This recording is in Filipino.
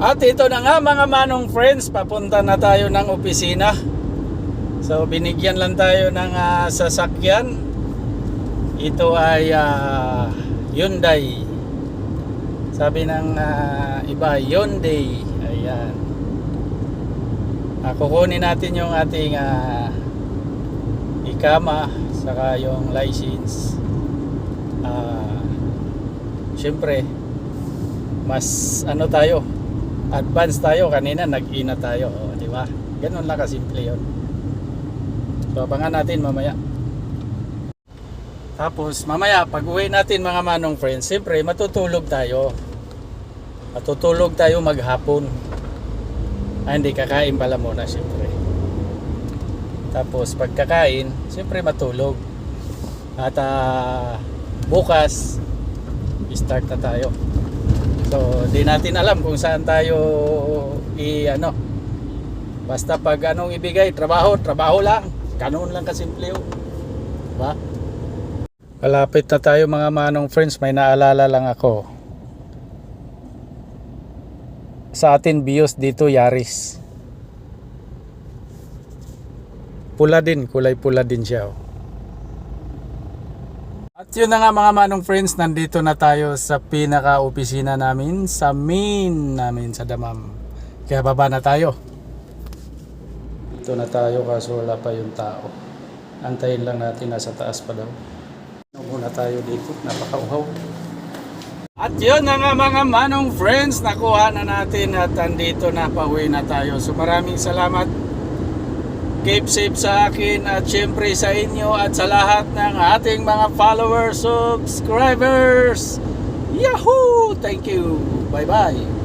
At ito na nga mga manong friends, papunta na tayo ng opisina. So binigyan lang tayo ng ah, sasakyan. Ito ay ah, Hyundai. Sabi ng ah, iba, Hyundai. Ayan. Ah, kukunin natin yung ating ah, ikama saka yung license. Ah, Siyempre, mas ano tayo, advance tayo kanina nag-ina tayo, oh, di ba? Ganun lang kasimple 'yon. So natin mamaya. Tapos mamaya pag uwi natin mga manong friends, siyempre matutulog tayo. Matutulog tayo maghapon. Ah, hindi kakain pala muna siyempre. Tapos pagkakain, siyempre matulog. At ah, bukas, start na tayo. So, di natin alam kung saan tayo i ano. Basta pag anong ibigay, trabaho, trabaho lang. Ganun lang kasimple yun. Diba? Malapit na tayo mga manong friends, may naalala lang ako. Sa atin bios dito Yaris. Pula din, kulay pula din siya. Oh. At yun na nga mga manong friends, nandito na tayo sa pinaka-opisina namin, sa main namin sa Damam. Kaya baba na tayo. Dito na tayo kaso wala pa yung tao. Antayin lang natin, nasa taas pa daw. Muna tayo dito, napakauhaw. At yun na nga mga manong friends, nakuha na natin at andito na, pauwi na tayo. So maraming salamat keep safe sa akin at syempre sa inyo at sa lahat ng ating mga followers, subscribers. Yahoo! Thank you. Bye-bye.